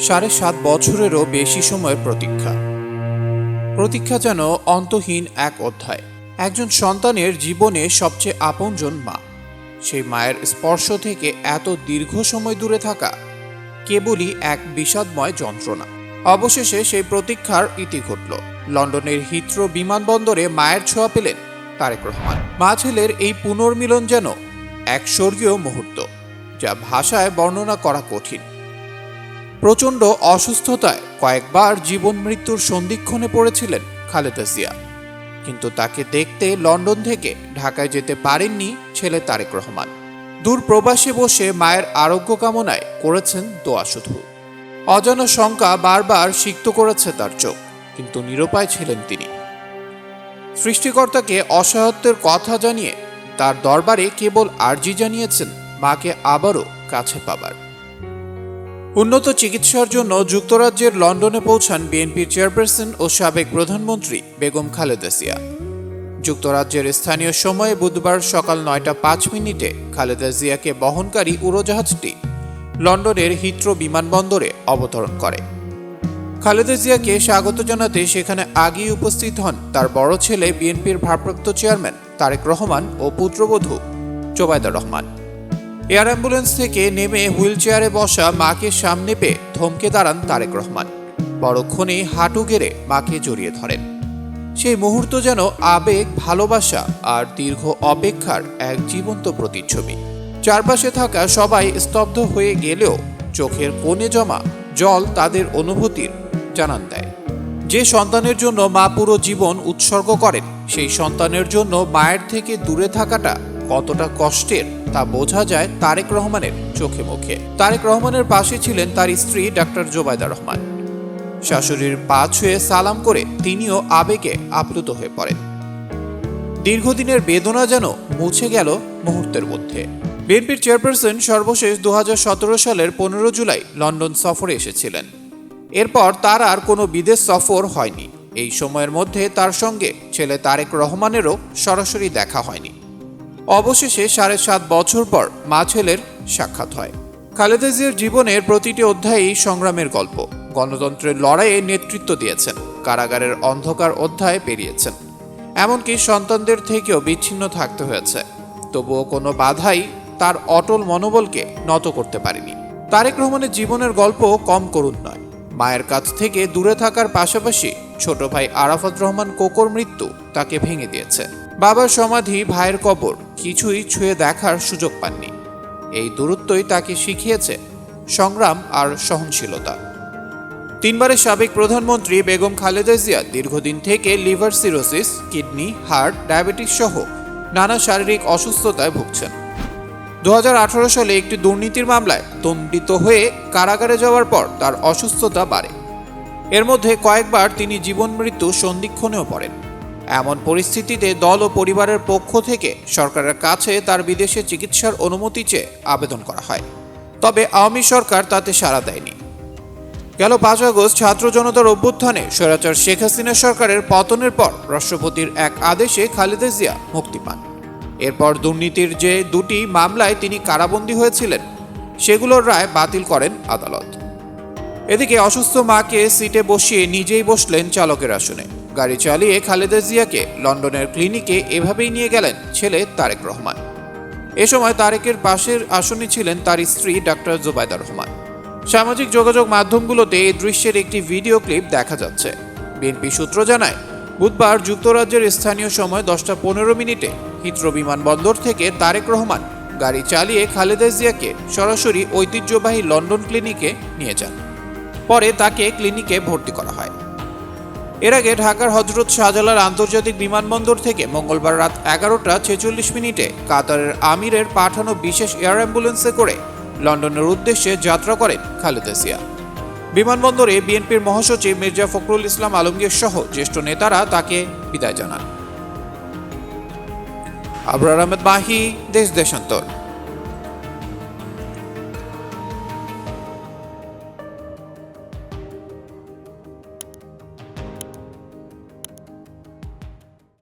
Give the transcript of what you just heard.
সাড়ে সাত বছরেরও বেশি সময়ের প্রতীক্ষা। প্রতীক্ষা যেন অন্তহীন এক অধ্যায়। একজন সন্তানের জীবনে সবচেয়ে আপনজন মা। সেই মায়ের স্পর্শ থেকে এত দীর্ঘ সময় দূরে থাকা কেবলই এক বিষাদময় যন্ত্রণা। অবশেষে সেই প্রতীক্ষার ইতি ঘটল। লন্ডনের হিথ্রো বিমানবন্দরে মায়ের ছোঁয়া পেলেন তারেক রহমান। মা ছেলের এই পুনর্মিলন যেন এক স্বর্গীয় মুহূর্ত, যা ভাষায় বর্ণনা করা কঠিন। প্রচণ্ড অসুস্থতায় কয়েকবার জীবন মৃত্যুর সন্ধিক্ষণে পড়েছিলেন খালেদা জিয়া। কিন্তু তাকে দেখতে লন্ডন থেকে ঢাকায় যেতে পারেননি ছেলে তারেক রহমান। দূর প্রবাসে বসে মায়ের আরোগ্য কামনায় করেছেন দোয়া শুধু। অজানা শঙ্কা বারবার সিক্ত করেছে তার চোখ, কিন্তু নিরুপায় ছিলেন তিনি। সৃষ্টিকর্তাকে অসহায়ত্বের কথা জানিয়ে তার দরবারে কেবল আর্জি জানিয়েছেন মাকে আবারও কাছে পাবার। উন্নত চিকিৎসার জন্য যুক্তরাজ্যের লন্ডনে পৌঁছান বিএনপির চেয়ারপারসন ও সাবেক প্রধানমন্ত্রী বেগম খালেদা জিয়া। যুক্তরাজ্যের স্থানীয় সময়ে বুধবার সকাল নয়টা পাঁচ মিনিটে খালেদা জিয়াকে বহনকারী উড়োজাহাজটি লন্ডনের হিথ্রো বিমানবন্দরে অবতরণ করে। খালেদা জিয়াকে স্বাগত জানাতে সেখানে আগেই উপস্থিত হন তার বড় ছেলে বিএনপির ভারপ্রাপ্ত চেয়ারম্যান তারেক রহমান ও পুত্রবধূ জোবায়দা রহমান। এয়ার অ্যাম্বুলেন্স থেকে নেমে হুইল চেয়ারে বসা মাকে সামনে পেয়ে ধমকে দাঁড়ান তারেক রহমান। পরক্ষণেই হাঁটু গেড়ে মাকে জড়িয়ে ধরেন। সেই মুহূর্ত যেন আবেগ, ভালোবাসা আর দীর্ঘ অপেক্ষার এক জীবন্ত প্রতিচ্ছবি। চারপাশে থাকা সবাই স্তব্ধ হয়ে গেলেও চোখের কোণে জমা জল তাদের অনুভূতির জানান দেয়। যে সন্তানের জন্য মা পুরো জীবন উৎসর্গ করেন, সেই সন্তানের জন্য মায়ের থেকে দূরে থাকাটা কতটা কষ্টের তা বোঝা যায় তারেক রহমানের চোখে মুখে। তারেক রহমানের পাশে ছিলেন তার স্ত্রী ডাক্তার জোবায়দা রহমান। শাশুড়ির পা ছুঁয়ে সালাম করে তিনিও আবেগে আপ্লুত হয়ে পড়েন। দীর্ঘদিনের বেদনা যেন মুছে গেল মুহূর্তের মধ্যে। বিএনপির চেয়ারপারসন সর্বশেষ দু হাজার সতেরো সালের পনেরো জুলাই লন্ডন সফরে এসেছিলেন। এরপর তার আর কোনো বিদেশ সফর হয়নি। এই সময়ের মধ্যে তার সঙ্গে ছেলে তারেক রহমানেরও সরাসরি দেখা হয়নি। অবশেষে সাড়ে সাত বছর পর মা ছেলের সাক্ষাৎ হয়। খালেদা জিয়ার জীবনের প্রতিটি অধ্যায়ই সংগ্রামের গল্প। গণতন্ত্রের লড়াইয়ে নেতৃত্ব দিয়েছেন, কারাগারের অন্ধকার অধ্যায় পেরিয়েছেন। এমনকি সন্তানদের থেকেও বিচ্ছিন্ন থাকতে হয়েছে। তবুও কোনো বাধাই তার অটল মনোবলকে নত করতে পারেনি। তারেক রহমানের জীবনের গল্প কম করুণ নয়। মায়ের কাছ থেকে দূরে থাকার পাশাপাশি ছোট ভাই আরাফাত রহমান কোকর মৃত্যু তাকে ভেঙে দিয়েছে। বাবার সমাধি ভাইয়ের কবর, কিছুই ছুঁয়ে দেখার সুযোগ পাননি। এই দূরত্বই তাকে শিখিয়েছে সংগ্রাম আর সহনশীলতা। তিনবারের সাবেক প্রধানমন্ত্রী বেগম খালেদা জিয়া দীর্ঘদিন থেকে liver cirrhosis, kidney, heart, diabetes সহ নানা শারীরিক অসুস্থতায় ভুগছেন। দু হাজার আঠারো সালে একটি দুর্নীতির মামলায় দণ্ডিত হয়ে কারাগারে যাওয়ার পর তার অসুস্থতা বাড়ে। এর মধ্যে কয়েকবার তিনি জীবন মৃত্যু সন্ধিক্ষণেও পড়েন। এমন পরিস্থিতিতে দল ও পরিবারের পক্ষ থেকে সরকারের কাছে তার বিদেশে চিকিৎসার অনুমতি চেয়ে আবেদন করা হয়। তবে আওয়ামী সরকার তাতে সাড়া দেয়নি। গেল পাঁচ আগস্ট ছাত্র জনতার অভ্যুত্থানে স্বৈরাচার শেখ হাসিনা সরকারের পতনের পর রাষ্ট্রপতির এক আদেশে খালেদা জিয়া মুক্তি পান। এরপর দুর্নীতির যে দুটি মামলায় তিনি কারাবন্দী হয়েছিলেন, সেগুলোর রায় বাতিল করেন আদালত। এদিকে অসুস্থ মাকে সিটে বসিয়ে নিজেই বসলেন চালকের আসনে। গাড়ি চালিয়ে খালেদা জিয়াকে লন্ডনের ক্লিনিকে এভাবেই নিয়ে গেলেন ছেলে তারেক রহমান। এ সময় তারেকের পাশের আসনে ছিলেন তার স্ত্রী ডাক্তার জোবায়দা রহমান। সামাজিক যোগাযোগ মাধ্যমগুলোতে এই দৃশ্যের একটি ভিডিও ক্লিপ দেখা যাচ্ছে। বিএনপি সূত্র জানায়, বুধবার যুক্তরাজ্যের স্থানীয় সময় দশটা পনেরো মিনিটে হিথ্রো বিমানবন্দর থেকে তারেক রহমান গাড়ি চালিয়ে খালেদা জিয়াকে সরাসরি ঐতিহ্যবাহী লন্ডন ক্লিনিকে নিয়ে যান। পরে তাকে ক্লিনিকে ভর্তি করা হয়। এর আগে ঢাকার হজরত শাহজালাল আন্তর্জাতিক বিমানবন্দর থেকে মঙ্গলবার রাত এগারোটা ছেচল্লিশ মিনিটে কাতারের আমিরের পাঠানো বিশেষ এয়ার অ্যাম্বুলেন্সে করে লন্ডনের উদ্দেশ্যে যাত্রা করেন খালেদা জিয়া। বিমানবন্দরে বিএনপির মহাসচিব মির্জা ফখরুল ইসলাম আলমগীর সহ জ্যেষ্ঠ নেতারা তাকে বিদায় জানান। আবরার আহমেদ মাহি দেশ দেশান্তর।